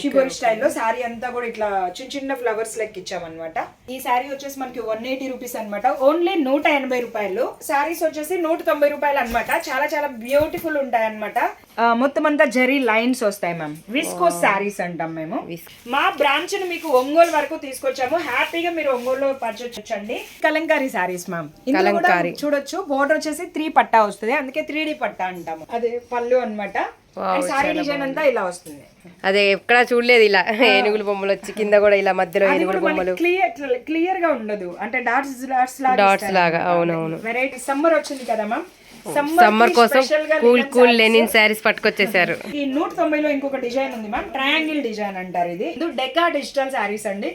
Shibori స్టైల్లో శారీ అంతా కూడా ఇట్లా చిన్న చిన్న ఫ్లవర్స్ లెక్క ఇచ్చామన్నమాట. ఈ శారీ వచ్చేసి మనకి వన్ ఎయిటీ రూపీస్ అనమాట ఓన్లీ నూట ఎనభై రూపాయలు. శారీస్ వచ్చేసి నూట తొంభై రూపాయలు అనమాట చాలా చాలా బ్యూటిఫుల్ ఉంటాయి అనమాట మొత్తం అంతా జరీ లైన్స్ వస్తాయి మ్యామ్ విస్కోస్ శారీస్ అంటాం మేము. మా బ్రాంచ్ని మీకు ఒంగోలు వరకు తీసుకొచ్చాము. హ్యాపీగా మీరు ఒంగోలు పర్చేచ్చండి కలంకారీ శారీస్ మ్యామ్ కలంకారీ. చూడొచ్చు. బోర్డర్ వచ్చేసి త్రీ పట్టా వస్తుంది. అందుకే త్రీ డి పట్టా అంటాము. అదే పళ్ళు అనమాట శారీ డిజైన్ అంతా ఇలా వస్తుంది. అదే ఎక్కడా చూడలేదు ఇలా ఏనుగుల బొమ్మలు వచ్చి కింద కూడా ఇలా మధ్యలో ఏనుగుల బొమ్మలు. క్లియర్ క్లియర్గా ఉండదు. అంటే డాట్స్ డాట్స్ డాట్స్ లాగా అవునవును. వెరైటీ సమ్మర్ వచ్చింది కదా మ్యామ్ సమ్మర్ కోసం కూల్ కూల్ లెనిన్ శారీస్ పట్టుకొచ్చేసారు. ఈ నూట తొంభైలో ఇంకొక డిజైన్ ఉంది మ్యామ్ ట్రయాంగిల్ డిజైన్ అంటారు ఇది. ఇది డెకా డిజిటల్ శారీస్ అండి.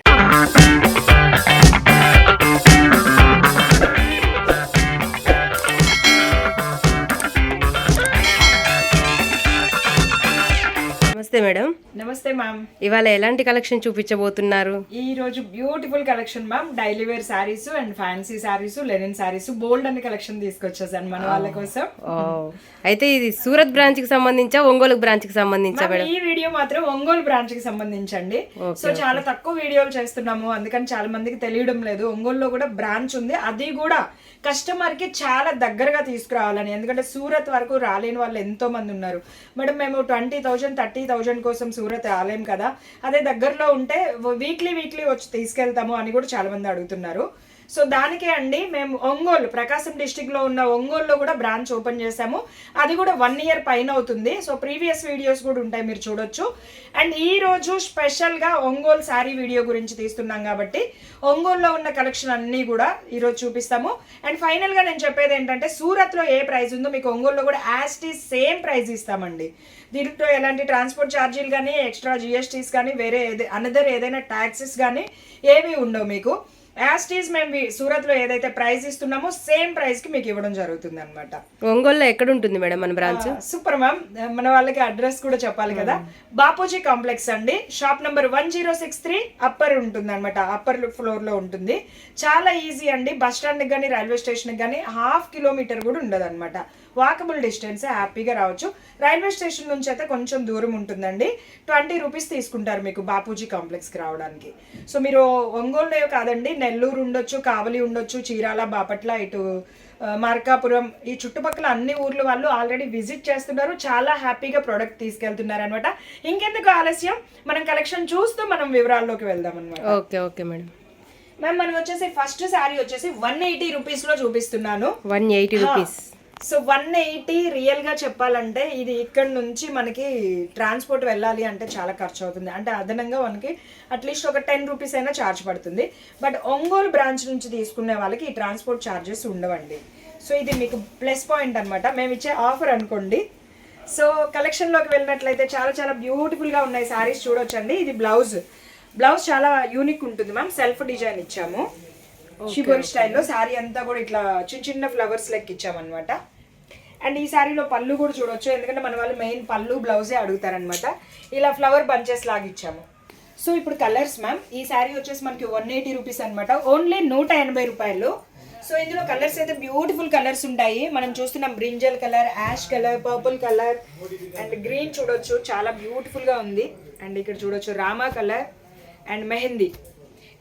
నమస్తే మేడం. నమస్తే మ్యామ్. ఇవాళ ఎలాంటి కలెక్షన్ చూపించబోతున్నారు? ఈ రోజు beautiful collection ma'am. Daily wear saris and fancy saris linen saris bold అనే కలెక్షన్ తీసుకొచ్చేసాను మన వాళ్ళ కోసం. అయితే ఇది సూరత్ బ్రాంచ్కి సంబంధించా ఒంగోలు బ్రాంచ్కి సంబంధించా మ్యామ్, ఈ వీడియో మాత్రం ఒంగోలు బ్రాంచ్కి సంబంధించండి. సో చాలా తక్కువ వీడియోలు చేస్తున్నాము. అందుకని చాలా మందికి తెలియడం లేదు. ఒంగోలులో కూడా బ్రాంచ్ ఉంది. అది కూడా కస్టమర్కి చాలా దగ్గరగా తీసుకురావాలని. ఎందుకంటే సూరత్ వరకు రాలేని వాళ్ళు ఎంతో మంది ఉన్నారు. మేడం మేము ట్వంటీ థౌజండ్ థర్టీ థౌజండ్ కోసం సూరత్ ఆలయం కదా? అదే దగ్గరలో ఉంటే వీక్లీ వీక్లీ వచ్చి తీసుకెళ్తాము అని కూడా చాలా మంది అడుగుతున్నారు. సో దానికే అండి మేము ఒంగోలు ప్రకాశం డిస్టిక్లో ఉన్న ఒంగోలులో కూడా బ్రాంచ్ ఓపెన్ చేశాము. అది కూడా వన్ ఇయర్ పైన అవుతుంది. సో ప్రీవియస్ వీడియోస్ కూడా ఉంటాయి మీరు చూడొచ్చు. అండ్ ఈ రోజు స్పెషల్ ఒంగోలు శారీ వీడియో గురించి తీస్తున్నాం కాబట్టి ఒంగోలులో ఉన్న కలెక్షన్ అన్నీ కూడా ఈరోజు చూపిస్తాము. అండ్ ఫైనల్గా నేను చెప్పేది ఏంటంటే సూరత్లో ఏ ప్రైస్ ఉందో మీకు ఒంగోలులో కూడా యాస్టీ సేమ్ ప్రైస్ ఇస్తామండి. దీంట్లో ఎలాంటి ట్రాన్స్పోర్ట్ ఛార్జీలు కానీ ఎక్స్ట్రా జిఎస్టీస్ కానీ వేరే ఏదే అనదర్ ఏదైనా ట్యాక్సెస్ కానీ ఏమీ ఉండవు మీకు. యాస్టీస్ మేము వి- సూరత్లో ఏదైతే ప్రైస్ ఇస్తున్నామో సేమ్ ప్రైస్కి మీకు ఇవ్వడం జరుగుతుంది అనమాట ఒంగోలులో ఎక్కడ ఉంటుంది మేడం మన బ్రాంచ్? Super ma'am. మన వాళ్ళకి అడ్రస్ కూడా చెప్పాలి కదా. బాపూజీ కాంప్లెక్స్ అండి. Shop number one zero six three upper ఉంటుంది అనమాట అప్పర్ ఫ్లోర్లో ఉంటుంది. చాలా ఈజీ అండి. బస్ స్టాండ్ కానీ రైల్వే స్టేషన్ కానీ హాఫ్ కిలోమీటర్ కూడా ఉండదు అనమాట వాకబుల్ డిస్టెన్స్ హ్యాపీగా రావచ్చు. రైల్వే స్టేషన్ నుంచి అయితే కొంచెం దూరం ఉంటుందండి. ట్వంటీ రూపీస్ తీసుకుంటారు మీకు బాపూజీ కాంప్లెక్స్కి రావడానికి. సో మీరు ఒంగోలులో కాదండి నెల్లూరు ఉండొచ్చు కావలి ఉండొచ్చు చీరాల బాపట్ల ఇటు మార్కాపురం ఈ చుట్టుపక్కల అన్ని ఊర్ల వాళ్ళు ఆల్రెడీ విజిట్ చేస్తున్నారు. చాలా హ్యాపీగా ప్రోడక్ట్ తీసుకెళ్తున్నారు అనమాట ఇంకెందుకు ఆలస్యం? మనం కలెక్షన్ చూస్తూ మనం వివరాల్లోకి వెళ్దాం అనమాట ఓకే ఓకే మేడం. మ్యామ్ మనం వచ్చేసి ఫస్ట్ శారీ వచ్చేసి వన్ ఎయిటీ రూపీస్లో చూపిస్తున్నాను. One eighty rupees. So one eighty రియల్గా చెప్పాలంటే ఇది ఇక్కడ నుంచి మనకి ట్రాన్స్పోర్ట్ వెళ్ళాలి అంటే చాలా ఖర్చు అవుతుంది అంటే అదనంగా మనకి అట్లీస్ట్ ఒక టెన్ రూపీస్ అయినా ఛార్జ్ పడుతుంది. బట్ ఒంగోలు బ్రాంచ్ నుంచి తీసుకునే వాళ్ళకి ఈ ట్రాన్స్పోర్ట్ ఛార్జెస్ ఉండవండి. సో ఇది మీకు ప్లస్ పాయింట్ అన్నమాట. మేము ఇచ్చే ఆఫర్ అనుకోండి. సో కలెక్షన్లోకి వెళ్ళినట్లయితే చాలా చాలా బ్యూటిఫుల్గా ఉన్నాయి శారీస్ చూడొచ్చండి. ఇది బ్లౌజ్ బ్లౌజ్ చాలా యూనిక్ ఉంటుంది మ్యామ్ సెల్ఫ్ డిజైన్ ఇచ్చాము. షిబోరి స్టైల్లో శారీ అంతా కూడా ఇట్లా చిన్న చిన్న ఫ్లవర్స్ లెక్క ఇచ్చామన్నమాట. అండ్ ఈ శారీలో పళ్ళు కూడా చూడొచ్చు ఎందుకంటే మన వాళ్ళు మెయిన్ పళ్ళు బ్లౌజే అడుగుతారనమాట ఇలా ఫ్లవర్ బంచెస్ లాగా ఇచ్చాము. సో ఇప్పుడు కలర్స్ మ్యామ్ ఈ శారీ వచ్చేసి మనకి వన్ ఎయిటీ రూపీస్ అనమాట ఓన్లీ నూట ఎనభై రూపాయలు. సో ఇందులో కలర్స్ అయితే బ్యూటిఫుల్ కలర్స్ ఉంటాయి. మనం చూస్తున్నాం brinjal colour ash colour purple colour and green చూడొచ్చు. చాలా beautiful గా ఉంది. అండ్ ఇక్కడ చూడొచ్చు రామా కలర్ అండ్ మెహందీ.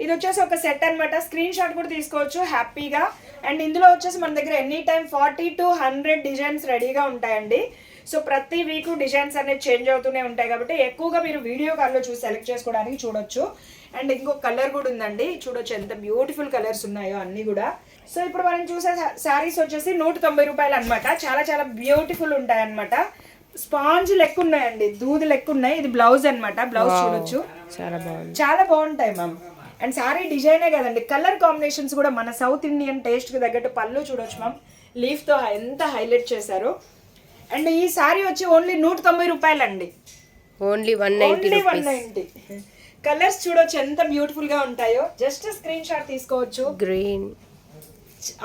ఇది వచ్చేసి ఒక సెట్ అన్నమాట. స్క్రీన్ షాట్ కూడా తీసుకోవచ్చు హ్యాపీగా. అండ్ ఇందులో వచ్చేసి మన దగ్గర any time forty to hundred designs రెడీగా ఉంటాయండి. సో ప్రతి వీక్ డిజైన్స్ అనేది చేంజ్ అవుతూనే ఉంటాయి కాబట్టి ఎక్కువగా మీరు వీడియో కాల్లో చూసి సెలెక్ట్ చేసుకోవడానికి చూడొచ్చు. అండ్ ఇంకొక కలర్ కూడా ఉందండి. చూడొచ్చు ఎంత బ్యూటిఫుల్ కలర్స్ ఉన్నాయో అన్నీ కూడా. సో ఇప్పుడు మనం చూసే శారీస్ వచ్చేసి నూట తొంభై రూపాయలు అనమాట చాలా చాలా బ్యూటిఫుల్ ఉంటాయి అనమాట స్పాంజ్ లెక్క ఉన్నాయండి. దూది లెక్క ఉన్నాయి. ఇది బ్లౌజ్ అన్నమాట. బ్లౌజ్ చూడొచ్చు. చాలా బాగుంది. చాలా బాగుంటాయి మ్యామ్ అండ్ సారీ డిజైనే కదండి? కలర్ కాంబినేషన్స్ కూడా మన సౌత్ ఇండియన్ టేస్ట్కి తగ్గట్టు పళ్ళు చూడొచ్చు మ్యామ్ లీఫ్తో ఎంత హైలైట్ చేశారు. అండ్ ఈ సారీ వచ్చి ఓన్లీ నూట తొంభై రూపాయలండి only one only one ninety colours చూడొచ్చు ఎంత బ్యూటిఫుల్గా ఉంటాయో. జస్ట్ స్క్రీన్ షాట్ తీసుకోవచ్చు. Green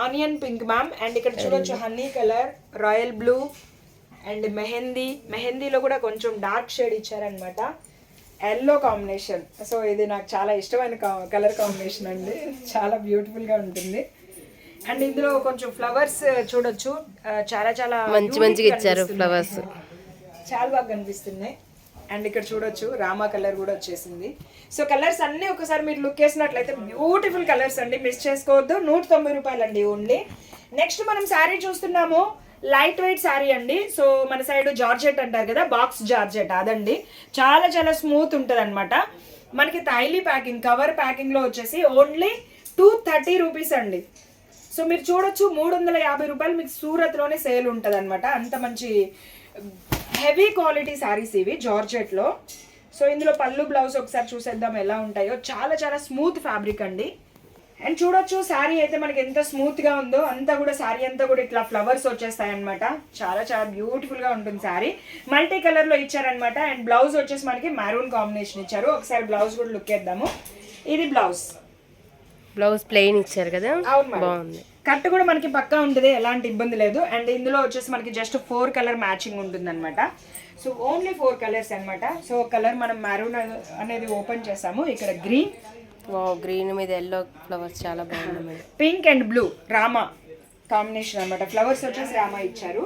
onion pink ma'am and ఇక్కడ చూడొచ్చు honey colour royal blue and mehendi. మెహందీలో కూడా కొంచెం డార్క్ షేడ్ ఇచ్చారనమాట ఎల్లో కాంబినేషన్ సో ఇది నాకు చాలా ఇష్టమైన కలర్ కాంబినేషన్ అండి. చాలా బ్యూటిఫుల్గా ఉంటుంది. అండ్ ఇందులో కొంచెం ఫ్లవర్స్ చూడొచ్చు. ఆ, చాలా చాలా మంచి మంచిగా ఇచ్చారు. ఫ్లవర్స్ చాలా బాగా కనిపిస్తున్నాయి. అండ్ ఇక్కడ చూడొచ్చు రామా కలర్ కూడా వచ్చేసింది. సో కలర్స్ అన్నీ ఒకసారి మీరు లుక్ వేసినట్లయితే బ్యూటిఫుల్ కలర్స్ అండి. మిస్ చేసుకోవద్దు. నూట తొంభై రూపాయలు అండి ఓన్లీ నెక్స్ట్ మనం శారీ చూస్తున్నాము. లైట్ వెయిట్ శారీ అండి. సో మన సైడ్ జార్జెట్ అంటారు కదా బాక్స్ జార్జెట్ అదండి. చాలా చాలా స్మూత్ ఉంటుంది అనమాట మనకి తైలీ ప్యాకింగ్ కవర్ ప్యాకింగ్లో వచ్చేసి ఓన్లీ టూ థర్టీ రూపీస్ అండి. సో మీరు చూడొచ్చు మూడు వందల యాభై రూపాయలు మీకు సూరత్లోనే సేల్ ఉంటుంది అనమాట అంత మంచి హెవీ క్వాలిటీ శారీస్ ఇవి జార్జెట్లో. సో ఇందులో పళ్ళు బ్లౌజ్ ఒకసారి చూసేద్దాం ఎలా ఉంటాయో. చాలా చాలా స్మూత్ ఫ్యాబ్రిక్ అండి. అండ్ చూడొచ్చు శారీ అయితే మనకి ఎంత స్మూత్గా ఉందో అంతా కూడా శారీ అంతా కూడా ఇట్లా ఫ్లవర్స్ వచ్చేస్తాయి అనమాట చాలా చాలా బ్యూటిఫుల్గా ఉంటుంది శారీ. మల్టీ కలర్లో ఇచ్చారనమాట అండ్ బ్లౌజ్ వచ్చేసి మనకి మెరూన్ కాంబినేషన్ ఇచ్చారు. ఒకసారి బ్లౌజ్ కూడా లుక్ వేద్దాము ఇది బ్లౌజ్ బ్లౌజ్ ప్లెయిన్ ఇచ్చారు కదా. బాగుంది. కట్ కూడా మనకి పక్కా ఉంటుంది ఎలాంటి ఇబ్బంది లేదు. అండ్ ఇందులో వచ్చేసి మనకి జస్ట్ ఫోర్ కలర్ మ్యాచింగ్ ఉంటుంది అనమాట సో ఓన్లీ ఫోర్ కలర్స్ అన్నమాట సో కలర్ మనం మెరూన్ అనేది ఓపెన్ చేసాము. ఇక్కడ గ్రీన్ గ్రీన్ మీద ఎల్లో ఫ్లవర్స్ చాలా బాగున్నాయి పింక్ అండ్ బ్లూ రామా కాంబినేషన్ అన్నమాట. ఫ్లవర్స్ వచ్చేసి రామా ఇచ్చారు.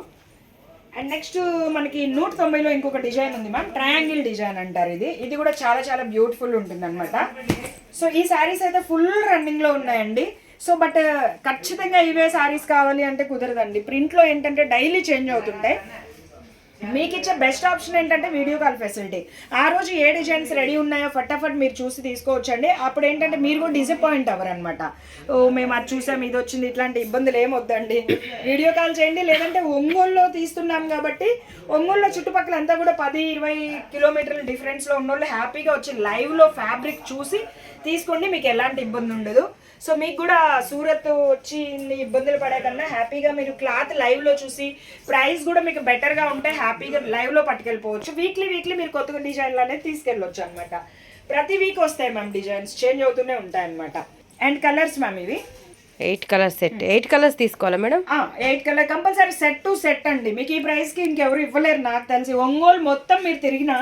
అండ్ నెక్స్ట్ మనకి నూట తొంభైలో ఇంకొక డిజైన్ ఉంది మ్యామ్ ట్రయాంగిల్ డిజైన్ అంటారు ఇది. ఇది కూడా చాలా చాలా బ్యూటిఫుల్ ఉంటుంది అనమాట సో ఈ శారీస్ అయితే ఫుల్ రన్నింగ్లో ఉన్నాయండి. సో బట్ uh, ఖచ్చితంగా ఇవే శారీస్ కావాలి అంటే కుదరదండి. ప్రింట్లో ఏంటంటే డైలీ చేంజ్ అవుతుంటాయి. మీకు ఇచ్చే బెస్ట్ ఆప్షన్ ఏంటంటే వీడియో కాల్ ఫెసిలిటీ ఆ రోజు ఏ డిజైన్స్ రెడీ ఉన్నాయో ఫటాఫట్ మీరు చూసి తీసుకోవచ్చండి. అప్పుడు ఏంటంటే మీరు కూడా డిసప్పాయింట్ అవ్వరనమాట ఓ మేము అది చూసాం ఇది వచ్చింది ఇట్లాంటి ఇబ్బందులు ఏం వద్దండి. వీడియో కాల్ చేయండి లేదంటే ఒంగోలులో తీస్తున్నాం కాబట్టి ఒంగోలులో చుట్టుపక్కల అంతా కూడా పది ఇరవై కిలోమీటర్ల డిఫరెన్స్లో ఉన్న వాళ్ళు హ్యాపీగా వచ్చి లైవ్లో ఫ్యాబ్రిక్ చూసి తీసుకోండి మీకు ఎలాంటి ఇబ్బంది ఉండదు. సో మీకు కూడా సూరత్ వచ్చి ఇన్ని ఇబ్బందులు పడే కన్నా హ్యాపీగా మీరు క్లాత్ లైవ్లో చూసి ప్రైస్ కూడా మీకు బెటర్గా ఉంటే హ్యాపీగా లైవ్లో పట్టుకెళ్ళిపోవచ్చు. వీక్లీ వీక్లీ మీరు కొత్త డిజైన్లు అనేది తీసుకెళ్ళొచ్చు అనమాట ప్రతి వీక్ వస్తాయి మ్యామ్ డిజైన్స్ చేంజ్ అవుతూనే ఉంటాయి అనమాట అండ్ కలర్స్ మ్యామ్ ఇవి? Eight colours set eight colours తీసుకోవాలా madam? Eight colour compulsory set to set అండి. మీకు ఈ ప్రైస్కి ఇంకెవరు ఇవ్వలేరు నాకు తెలిసి. ఒంగోలు మొత్తం మీరు తిరిగిన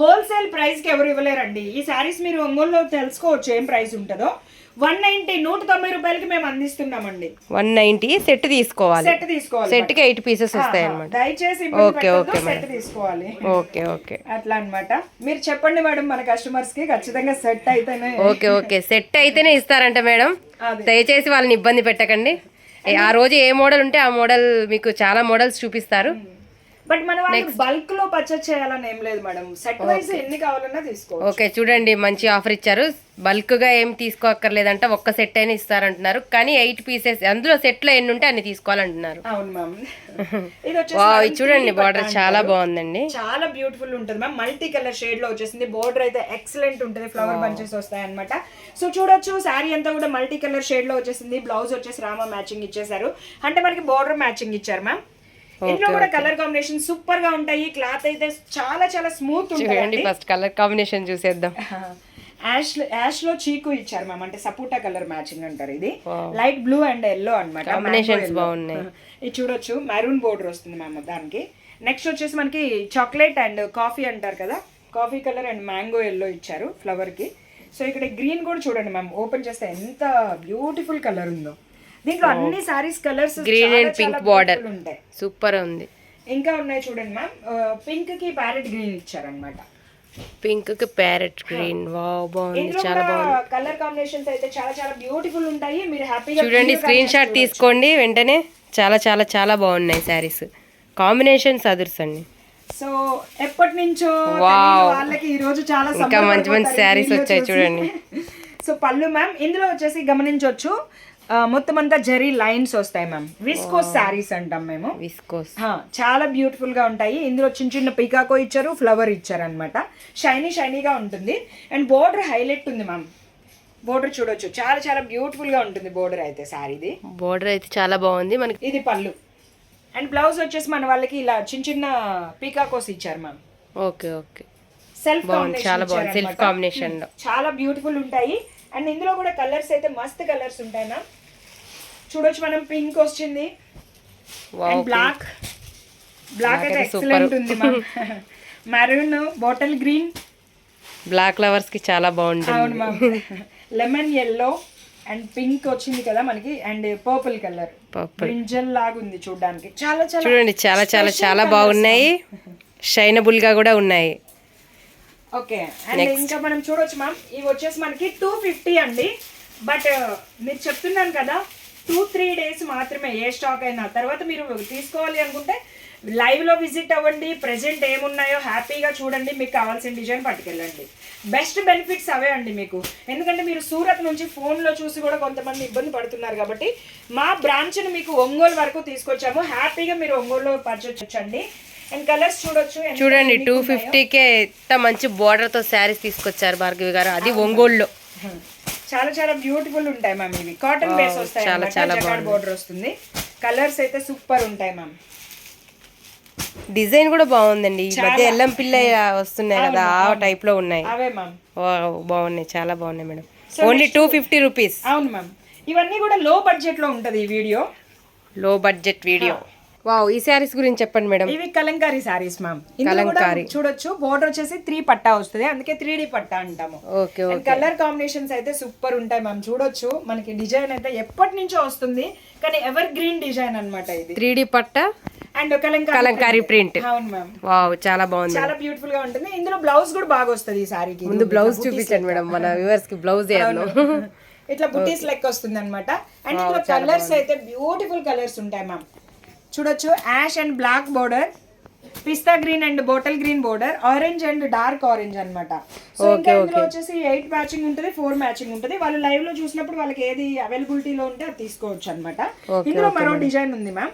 హోల్సేల్ ప్రైస్కి ఎవరు ఇవ్వలేరండి. ఈ శారీస్ మీరు ఒంగోలులో తెలుసుకోవచ్చు ఏం ప్రైస్ ఉంటుందో. వన్ నైన్టీ నూట తొంభై రూపాయలకి మేము అందిస్తున్నామండి. వన్ నైంటీ సెట్ తీసుకోవాలి. సెట్ తీసుకోవాలి సెట్కి ఎయిట్ పీసెస్ వస్తాయి అనమాట దయచేసి ఓకే, ఓకే సెట్ తీసుకోవాలి. Okay okay. అట్లా అన్నమాట. మీరు చెప్పండి మేడం మన కస్టమర్స్కి ఖచ్చితంగా సెట్ అయితేనే. Okay okay. సెట్ అయితేనే ఇస్తారంట మేడం. దయచేసి వాళ్ళని ఇబ్బంది పెట్టకండి. ఆ రోజు ఏ మోడల్ ఉంటే ఆ మోడల్ మీకు చాలా మోడల్స్ చూపిస్తారు. బట్ మన బల్క్లో పర్చేస్ చేయాలని ఏం లేదు మేడం. సెట్ వైజ్ ఎన్ని కావాలన్నా తీసుకో ఓకే చూడండి మంచి ఆఫర్ ఇచ్చారు. బల్క్గా ఏం తీసుకోక్కర్లేదంట ఒక్క సెట్ అయినా ఇస్తారంటున్నారు. కానీ ఎయిట్ పీసెస్ అందులో సెట్లో ఎన్ని ఉంటే అన్ని తీసుకోవాలంటున్నారు. అవును మ్యామ్. ఇది చూడండి బార్డర్ చాలా. బాగుందండి. చాలా బ్యూటిఫుల్ ఉంటుంది మ్యామ్. మల్టీ కలర్ షేడ్లో వచ్చేసింది. బోర్డర్ అయితే ఎక్సలెంట్ ఉంటుంది. ఫ్లవర్ బంచెస్ వస్తాయి అనమాట సో చూడొచ్చు శారీ అంతా కూడా మల్టీ కలర్ షేడ్లో వచ్చేసింది. బ్లౌజ్ వచ్చేసి రామా మ్యాచింగ్ ఇచ్చేసారు అంటే మనకి బోర్డర్ మ్యాచింగ్ ఇచ్చారు మ్యామ్. ఇందులో కూడా కలర్ కాంబినేషన్ సూపర్గా ఉంటాయి క్లాత్ అయితే చాలా చాలా స్మూత్ ఉంటుంది ఫస్ట్ కలర్ కాంబినేషన్ చూసేద్దాం. యాష్ యాష్లో చీకు ఇచ్చారు మ్యామ్ అంటే సపోటా కలర్ మ్యాచింగ్ అంటారు ఇది. లైట్ బ్లూ అండ్ ఎల్లో అనమాట. ఇది చూడొచ్చు మెరూన్ బోర్డర్ వస్తుంది మ్యామ్ దానికి. నెక్స్ట్ వచ్చేసి మనకి చాక్లెట్ అండ్ కాఫీ అంటారు కదా coffee colour and mango yellow ఇచ్చారు ఫ్లవర్కి. సో ఇక్కడ గ్రీన్ కూడా చూడండి మ్యామ్ ఓపెన్ చేస్తే ఎంత బ్యూటిఫుల్ కలర్ ఉందో. దీంట్లో అన్ని saris colours Green and pink border. ఉంటాయి. సూపర్ ఉంది. ఇంకా ఉన్నాయి చూడండి మ్యామ్ పింక్కి ప్యారెట్ గ్రీన్ ఇచ్చారనమాట పింక్కి ప్యారెట్ గ్రీన్ వావ్ బాగుంది. చాలా బాగుంది. కలర్ కాంబినేషన్స్ అయితే చాలా చాలా బ్యూటిఫుల్ ఉంటాయి. మీరు హ్యాపీగా చూడండి స్క్రీన్ షాట్ తీసుకోండి. వెంటనే చాలా చాలా చాలా బాగున్నాయి శారీస్ కాంబినేషన్స్ అదుర్స్ అండి. సో ఎప్పటి నుంచో వాళ్ళకి ఈ రోజు చాలా ఇంకా మంచి మంచి video వచ్చాయి. చూడండి. సో పళ్ళు మ్యామ్ ఇందులో వచ్చేసి గమనించవచ్చు. మొత్తం అంతా జరీ లైన్స్ వస్తాయి మ్యామ్. విస్కోస్ శారీస్ అంటాం మేము. విస్కోస్. చాలా బ్యూటిఫుల్గా ఉంటాయి. ఇందులో చిన్న చిన్న పికాకో ఇచ్చారు ఫ్లవర్ ఇచ్చారు అనమాట షైనీ షైనీగా ఉంటుంది. అండ్ బోర్డర్ హైలైట్ ఉంది మ్యామ్. బోర్డర్ చూడొచ్చు. చాలా చాలా బ్యూటిఫుల్గా ఉంటుంది బోర్డర్ అయితే శారీది బోర్డర్ అయితే చాలా బాగుంది. మనకి ఇది పళ్ళు. అండ్ బ్లౌజ్ వచ్చేసి మన వాళ్ళకి ఇలా చిన్న చిన్న పీకాకోస్ ఇచ్చారు మ్యామ్. Okay okay. సెల్ఫ్ చాలా బాగుంది. సెల్ఫ్ కాంబినేషన్లో. చాలా బ్యూటిఫుల్ ఉంటాయి. అండ్ ఇందులో కూడా కలర్స్ అయితే మస్త్ కలర్స్ ఉంటాయి మ్యామ్. చూడొచ్చు మనం పింక్ వచ్చింది. బ్లాక్ బ్లాక్ అయితే ఎక్సలెంట్ ఉంది మెరూన్ బాటిల్ గ్రీన్ బ్లాక్ ఫ్లవర్స్కి చాలా బాగుంటుంది. అవును ma'am lemon yellow and pink వచ్చింది కదా మనకి అండ్ పర్పుల్ కలర్ బ్రింజల్ లాగా ఉంది చూడడానికి. చాలా చాలా చూడండి చాలా చాలా చాలా బాగున్నాయి. షైనబుల్గా కూడా ఉన్నాయి. ఓకే అండ్ ఇంకా మనం చూడొచ్చు మ్యామ్ ఇవి వచ్చేసి మనకి టూ ఫిఫ్టీ అండి. బట్ మీరు చెప్తున్నాను కదా టూ త్రీ డేస్ మాత్రమే ఏ స్టాక్ అయినా. తర్వాత మీరు తీసుకోవాలి అనుకుంటే లైవ్లో విజిట్ అవ్వండి ప్రెసెంట్ ఏమున్నాయో హ్యాపీగా చూడండి మీకు కావాల్సిన డిజైన్ పట్టుకెళ్ళండి. బెస్ట్ బెనిఫిట్స్ అవే అండి మీకు. ఎందుకంటే మీరు సూరత్ నుంచి phone లో చూసి కూడా కొంతమంది ఇబ్బంది పడుతున్నారు కాబట్టి మా బ్రాంచ్ని మీకు ఒంగోలు వరకు తీసుకొచ్చాము. హ్యాపీగా మీరు ఒంగోలులో పర్చేస్ అండి కలర్స్ చూడొచ్చు చూడండి టూ. ఫిఫ్టీకే ఎంత మంచి border తో శారీస్ తీసుకొచ్చారు భార్గవి గారు. అది ఒంగోలులో. చాలా చాలా బ్యూటిఫుల్ ఉంటాయి మ్యామ్ ఇవి. కాటన్ బేస్ వస్తాయి చాలా, చాలా బాగుంది. బోర్డర్ వస్తుంది. కలర్స్ అయితే సూపర్ ఉంటాయి మ్యామ్ డిజైన్ కూడా బాగుందండి. ఈ మధ్య ఎల్లం పిల్ల వస్తున్నాయి కదా ఆ టైప్లో ఉన్నాయి. అవే మ్యామ్ బాగున్నాయి. చాలా బాగున్నాయి madam. Only two fifty rupees అవును మ్యామ్ ఇవన్నీ కూడా లో బడ్జెట్లో ఉంటది ఈ వీడియో లో బడ్జెట్ వీడియో వావ్ ఈ శారీస్ గురించి చెప్పండి మేడం. ఇవి కలంకారీ సారీస్ మ్యామ్ కలంకారీ. చూడొచ్చు బోర్డర్ వచ్చేసి త్రీ పట్టా వస్తుంది. అందుకే త్రీ డి పట్టా అంటాము. ఓకే కలర్ కాంబినేషన్స్ అయితే సూపర్ ఉంటాయి మ్యామ్ చూడొచ్చు మనకి డిజైన్ అయితే ఎప్పటి నుంచో వస్తుంది కానీ ఎవర్ గ్రీన్ డిజైన్ అన్నమాట ఇది. త్రీ డి పట్ట? అండ్ కలంకారీ ప్రింట్ అవును మ్యామ్ వావ్ చాలా బాగుంది. చాలా బ్యూటిఫుల్గా ఉంటుంది. ఇందులో బ్లౌజ్ కూడా బాగా వస్తుంది ఈ సారీకి. ముందు బ్లౌజ్ చూపించండి మేడం మన వ్యూవర్స్కి బ్లౌజ్ వేయను ఇట్లా బుటీస్ లెక్క వస్తుంది అనమాట అండ్ ఇందులో కలర్స్ అయితే బ్యూటిఫుల్ కలర్స్ ఉంటాయి మ్యామ్ చూడొచ్చు. Ash and black border pista green and bottle green border orange and dark orange అన్నమాట. సో ఇంకా ఇందులో వచ్చేసి ఎయిట్ మ్యాచింగ్ ఉంటుంది ఫోర్ మ్యాచింగ్ ఉంటుంది. వాళ్ళు లైవ్లో చూసినప్పుడు వాళ్ళకి ఏది అవైలబిలిటీలో ఉంటే అది తీసుకోవచ్చు అనమాట ఇందులో మరో డిజైన్ ఉంది మ్యామ్.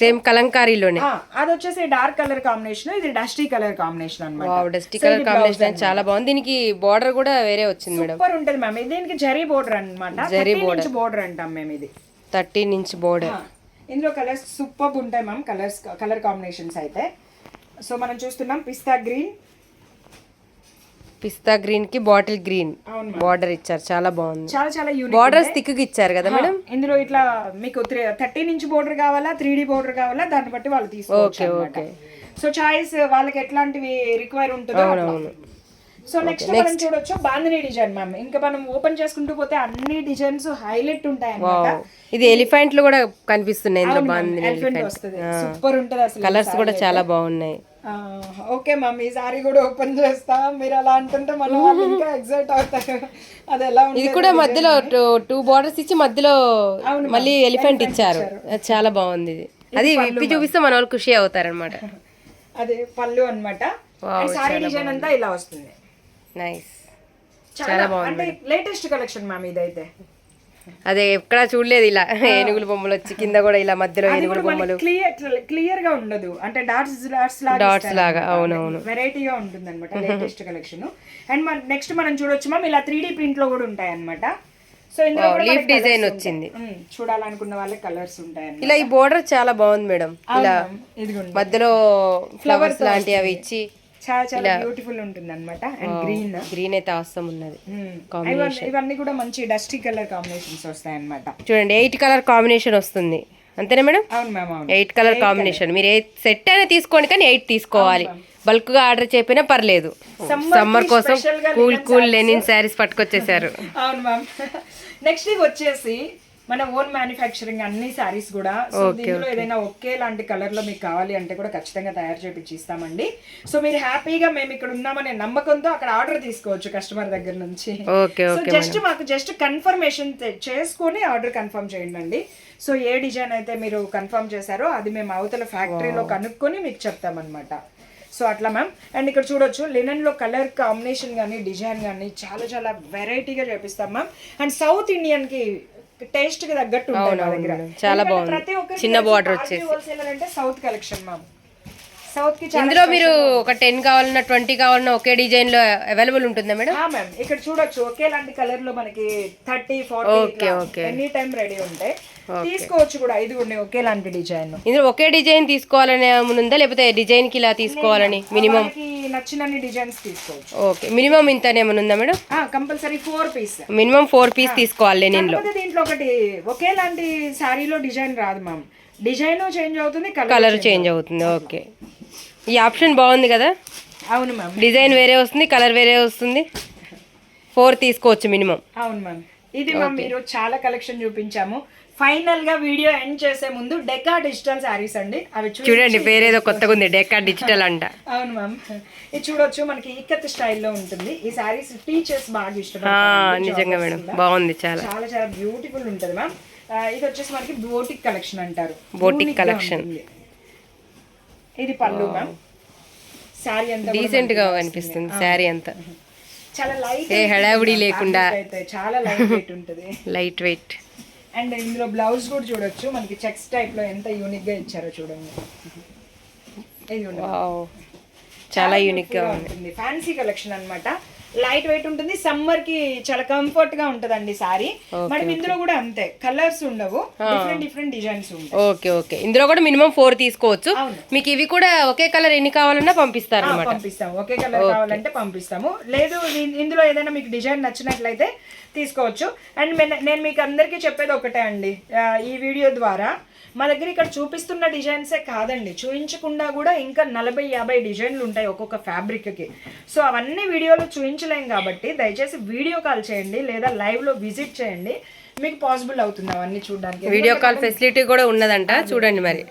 సేమ్ కలంకారీలోనే. అది వచ్చేసి డార్క్ కలర్ కాంబినేషన్ ఇది డస్టీ కలర్ కాంబినేషన్ అనమాట డస్టీ కలర్ కాంబినేషన్ చాలా బాగుంది. దీనికి బార్డర్ కూడా వేరే వచ్చింది మేడం. సూపర్ ఉంటది మ్యామ్. దీనికి జరీ బోర్డర్ అన్నమాట. జరీ బోర్డర్. బోర్డర్ అంటాం మేము ఇది. Thirteen inch border. ఇందులో కలర్స్ సూపర్ ఉంటాయి మ్యామ్ కలర్స్ కలర్ కాంబినేషన్స్ అయితే. సో మనం చూస్తున్నాం పిస్తా గ్రీన్. పిస్తా గ్రీన్కి బాటిల్ గ్రీన్ అవును బార్డర్ ఇచ్చారు చాలా బాగుంది. చాలా చాలా యూనిక్ బార్డర్స్ థిక్ ఇచ్చారు కదా మేడం? ఇందులో ఇట్లా మీకు థర్టీన్ ఇంచ్ బోర్డర్ కావాలా త్రీ డి బోర్డర్ కావాలా దాన్ని బట్టి వాళ్ళు తీసుకోవచ్చు అన్నమాట. సో చాయిస్ వాళ్ళకి ఎట్లాంటివి రిక్వైర్ ఉంటుందో. సో నెక్స్ట్ మనం చూడొచ్చు బాందిని డిజైన్ మ్యామ్ ఇంకా మనం ఓపెన్ చేసుకుంటూ పోతే అన్ని డిజైన్స్ హైలైట్ ఉంటాయి అన్నమాట ఇది ఎలిఫెంట్లు కూడా కనిపిస్తున్నాయి ఇందులో బాగుంది ఎలిఫెంట్ వస్తుంది. సూపర్ ఉంటది అసలు కలర్స్ కూడా చాలా బాగున్నాయి. ఓకే మమ్ ఈసారి కూడా ఓపెన్ చేస్తా. మీరు అలా అంటుంటే మన ఇంకా ఎగ్జైట్ అవుతారు. అది ఎలా ఇది కూడా మధ్యలో టూ బార్డర్స్ ఇచ్చి మధ్యలో మళ్ళీ ఎలిఫెంట్ ఇచ్చారు. చాలా బాగుంది ఇది. అది విప్పి చూపిస్తే మన వాళ్ళు ఖుషి అవుతారనమాట అది పళ్ళు అన్నమాట. అండ్ సారీ డిజైన్ అంతా ఇలా వస్తుంది. నైస్ చాలా అంటే లేటెస్ట్ కలెక్షన్ మ్యామ్ ఇదైతే. అదే ఎక్కడా చూడలేదు ఇలా ఏనుగుల బొమ్మలు వచ్చి కింద కూడా ఇలా మధ్యలో ఏనుగుల బొమ్మలు. క్లియర్ క్లియర్గా ఉండదు. అంటే డాట్స్ డాట్స్ లాగా డాట్స్ లాగా అవునవును. వెరైటీగా ఉంటుంది అనమాట లేటెస్ట్ కలెక్షన్ అండ్ మన నెక్స్ట్ మనం చూడొచ్చు మ్యామ్ ఇలా త్రీ డి ప్రింట్లో కూడా ఉంటాయి అనమాట సో ఇందులో లీఫ్ డిజైన్ వచ్చింది. చూడాలనుకున్న వాళ్ళకి కలర్స్ ఉంటాయి. ఇలా ఈ బోర్డర్ చాలా బాగుంది మేడం. ఇలా మధ్యలో ఫ్లవర్స్ లాంటివి అవి ఇచ్చి చాలా చాలా బ్యూటిఫుల్ ఉంటుంది అనమాట అండ్ గ్రీన్ గ్రీన్ అయితే అవసరం ఉన్నది. ఇవన్నీ కూడా మంచి డస్టీ కలర్ కాంబినేషన్స్ వస్తాయి అనమాట చూడండి ఎయిట్ కలర్ కాంబినేషన్ వస్తుంది. అంతేనా మేడం? అవును మ్యామ్ అవును. ఎయిట్ కలర్ కాంబినేషన్ మీరు ఎయిట్ సెట్ అయినా తీసుకోండి కానీ ఎయిట్ తీసుకోవాలి. బల్క్గా ఆర్డర్ చెప్పినా పర్లేదు. సమ్మర్ కోసం కూల్ కూల్ లెనిన్ శారీస్ పట్టుకొచ్చేసారు. అవును మ్యామ్ నెక్స్ట్ వచ్చేసి మన ఓన్ మ్యానుఫ్యాక్చరింగ్ అన్ని సారీస్ కూడా. సో దీనిలో ఏదైనా ఒకే లాంటి కలర్లో మీకు కావాలి అంటే కూడా ఖచ్చితంగా తయారు చేపించి ఇస్తామండి సో మీరు హ్యాపీగా మేము ఇక్కడ ఉన్నామనే నమ్మకంతో అక్కడ ఆర్డర్ తీసుకోవచ్చు కస్టమర్ దగ్గర నుంచి. సో జస్ట్ మాకు జస్ట్ కన్ఫర్మేషన్ చేసుకొని ఆర్డర్ కన్ఫర్మ్ చేయండి అండి సో ఏ డిజైన్ అయితే మీరు కన్ఫర్మ్ చేశారో అది మేము అవతల ఫ్యాక్టరీలో కనుక్కొని మీకు చెప్తామన్నమాట. సో అట్లా మ్యామ్ అండ్ ఇక్కడ చూడొచ్చు లినెన్లో కలర్ కాంబినేషన్ కానీ డిజైన్ కానీ చాలా చాలా వెరైటీగా చేపిస్తాం మ్యామ్ అండ్ సౌత్ ఇండియన్కి టేస్ట్కి తగ్గట్టు ఉంటాయి మా దగ్గర. చాలా బాగుంది. ప్రతి ఒక్కరికి చిన్న అంటే సౌత్ కలెక్షన్ సౌత్కి చాలా ఇందులో మీరు ఒక టెన్ కావాలన్నా ట్వంటీ కావాలన్నా ఒకే డిజైన్లో అవైలబుల్ ఉంటుందా మేడం? మ్యామ్ ఇక్కడ చూడొచ్చు. ఒకేలాంటి కలర్లో మనకి thirty okay, okay. Forty any time ready ఉంటాయి తీసుకోవచ్చు కూడా. ఇది ఉన్నాయి ఒకేలాంటి డిజైన్ ఇందులో ఒకే డిజైన్ తీసుకోవాలని ఏమైనా ఉందా? లేకపోతే డిజైన్కి ఇలా తీసుకోవాలని మినిమం మనకి నచ్చినన్ని డిజైన్స్ తీసుకోవచ్చు. ఓకే. మినిమం ఇంత ఏమైనా ఉందా madam? Compulsory four piece. Minimum four piece తీసుకోవాలి కాకపోతే దీంట్లో ఒకటి ఒకేలాంటి శారీలో డిజైన్ రాదు మ్యామ్. డిజైన్ చేంజ్ అవుతుంది కలర్ కలర్ చేంజ్ అవుతుంది. ఓకే. ఈ ఆప్షన్ బాగుంది కదా? అవును మ్యామ్. డిజైన్ వేరే వస్తుంది కలర్ వేరే వస్తుంది. ఫోర్ తీసుకోవచ్చు మినిమం. అవును మ్యామ్. ఇది మ్యామ్ మీరు చాలా కలెక్షన్ చూపించాము. ఫైనల్గా వీడియో ఎండ్ చేసే ముందు డెకా డిజిటల్ శారీస్ అండి. అవి చూడండి పేరేదో కొత్తగా ఉంది డెక్కా డిజిటల్ అంట. అవును మ్యామ్. ఇది చూడొచ్చు మనకి ఇక్కత్ స్టైల్లో ఉంటుంది. ఈ శారీస్ టీచర్స్ బాగా ఇష్టపడతారు. నిజంగా మేడం. బాగుంది చాలా. చాలా చాలా బ్యూటిఫుల్ ఉంటుంది మ్యామ్. ఇది వచ్చేసి మనకి బోటిక్ కలెక్షన్ అంటారు. collection. ఉంటుంది. ఇది పళ్ళు మ్యామ్. శారీ అంతా డీసెంట్గా కనిపిస్తుంది శారీ అంతా. చాలా లైట్ ఏ హడావుడి లేకుండా. చాలా లైట్ వెయిట్ ఉంటుంది. లైట్ వెయిట్ అండ్ ఇందులో బ్లౌజ్ కూడా చూడొచ్చు. మనకి చెక్స్ టైప్లో ఎంత యూనిక్గా ఇచ్చారో చూడండి. ఇది చాలా యూనిక్గా ఉంది. ఉంటుంది. ఫ్యాన్సీ కలెక్షన్ అన్నమాట. లైట్ వెయిట్ ఉంటుంది సమ్మర్కి చాలా కంఫర్ట్గా ఉంటదండి సారీ. మనం ఇందులో కూడా అంతే కలర్స్ ఉండవు డిఫరెంట్ డిఫరెంట్ డిజైన్స్ ఉంటాయి. Okay okay. ఇందులో కూడా మినిమం ఫోర్ తీసుకోవచ్చు. మీకు ఇవి కూడా ఒకే కలర్ ఎన్ని కావాలన్నా పంపిస్తారు పంపిస్తాము. ఒకే కలర్ కావాలంటే పంపిస్తాము. లేదు ఇందులో ఏదైనా మీకు డిజైన్ నచ్చినట్లయితే తీసుకోవచ్చు. అండ్ నేను మీకు అందరికీ చెప్పేది ఒకటే అండి. ఈ వీడియో ద్వారా మా దగ్గర ఇక్కడ చూపిస్తున్న డిజైన్సే కాదండి. చూపించకుండా కూడా ఇంకా నలభై యాభై డిజైన్లు ఉంటాయి ఒక్కొక్క ఫ్యాబ్రిక్కి. సో అవన్నీ వీడియోలో చూపించలేం కాబట్టి దయచేసి వీడియో కాల్ చేయండి లేదా లైవ్లో విజిట్ చేయండి. మీకు పాసిబుల్ అవుతుంది అవన్నీ చూడడానికి. వీడియో కాల్ ఫెసిలిటీ కూడా ఉన్నదంట. చూడండి మరి.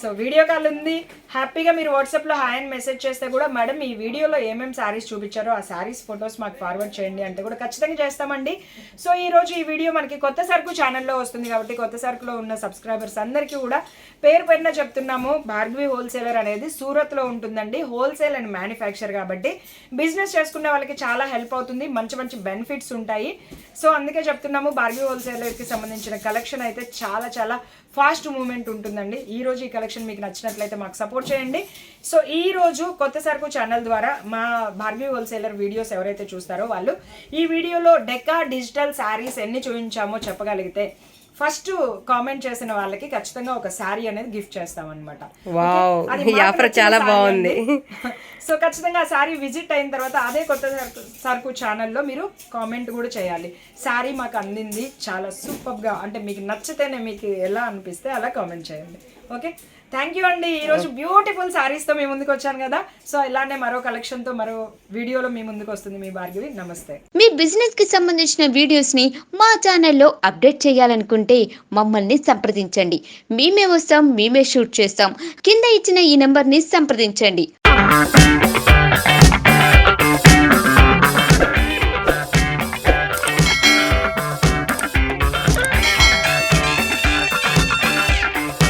సో వీడియో కాల్ ఉంది. హ్యాపీగా మీరు వాట్సాప్లో హాయ్ అని మెసేజ్ చేస్తే కూడా మేడం ఈ వీడియోలో ఏమేమి శారీస్ చూపించారో ఆ శారీస్ ఫొటోస్ మాకు ఫార్వర్డ్ చేయండి అంటే కూడా ఖచ్చితంగా చేస్తామండి. సో ఈ రోజు ఈ వీడియో మనకి కొత్త సరుకు ఛానల్లో వస్తుంది కాబట్టి కొత్త సరుకులో ఉన్న సబ్స్క్రైబర్స్ అందరికీ కూడా పేరు పేరున చెప్తున్నాము. భార్గవి హోల్సేలర్ అనేది సూరత్లో ఉంటుందండి. హోల్సేల్ అండ్ మ్యానుఫ్యాక్చర్ కాబట్టి బిజినెస్ చేసుకునే వాళ్ళకి చాలా హెల్ప్ అవుతుంది. మంచి మంచి బెనిఫిట్స్ ఉంటాయి. సో అందుకే చెప్తున్నాము భార్గవి హోల్సేలర్కి సంబంధించిన కలెక్షన్ అయితే చాలా చాలా ఫాస్ట్ మూమెంట్ ఉంటుందండి. ఈ రోజు ఈ కలెక్షన్ మీకు నచ్చినట్లయితే మాకు సపోర్ట్ చేయండి. సో ఈ రోజు కొత్త సరుకు ఛానల్ ద్వారా మా భార్గవి హోల్సేలర్ వీడియోస్ ఎవరైతే చూస్తారో వాళ్ళు ఈ వీడియోలో డెకా డిజిటల్ శారీస్ ఎన్ని చూపించామో చెప్పగలిగితే ఫస్ట్ కామెంట్ చేసిన వాళ్ళకి ఖచ్చితంగా ఒక శారీ అనేది గిఫ్ట్ చేస్తాం అనమాట ఆఫర్ చాలా బాగుంది. సో ఖచ్చితంగా ఆ శారీ విజిట్ అయిన తర్వాత అదే కొత్త సరుకు సరుకు ఛానల్లో మీరు కామెంట్ కూడా చేయాలి. శారీ మాకు అందింది చాలా సూపర్గా అంటే మీకు నచ్చితేనే మీకు ఎలా అనిపిస్తే అలా కామెంట్ చేయండి. ఓకే? థ్యాంక్ యూ అండి. ఈరోజు బ్యూటిఫుల్ శారీస్తో మీ ముందుకు వచ్చాను కదా. సో ఇలానే మరో కలెక్షన్తో మరో వీడియోలో మీ ముందుకు వస్తుంది మీ భార్గవి. నమస్తే. మీ బిజినెస్కి సంబంధించిన వీడియోస్ని మా ఛానల్లో అప్డేట్ చేయాలనుకుంటే మమ్మల్ని సంప్రదించండి. మేమే వస్తాం మేమే షూట్ చేస్తాం. కింద ఇచ్చిన ఈ నెంబర్ని సంప్రదించండి.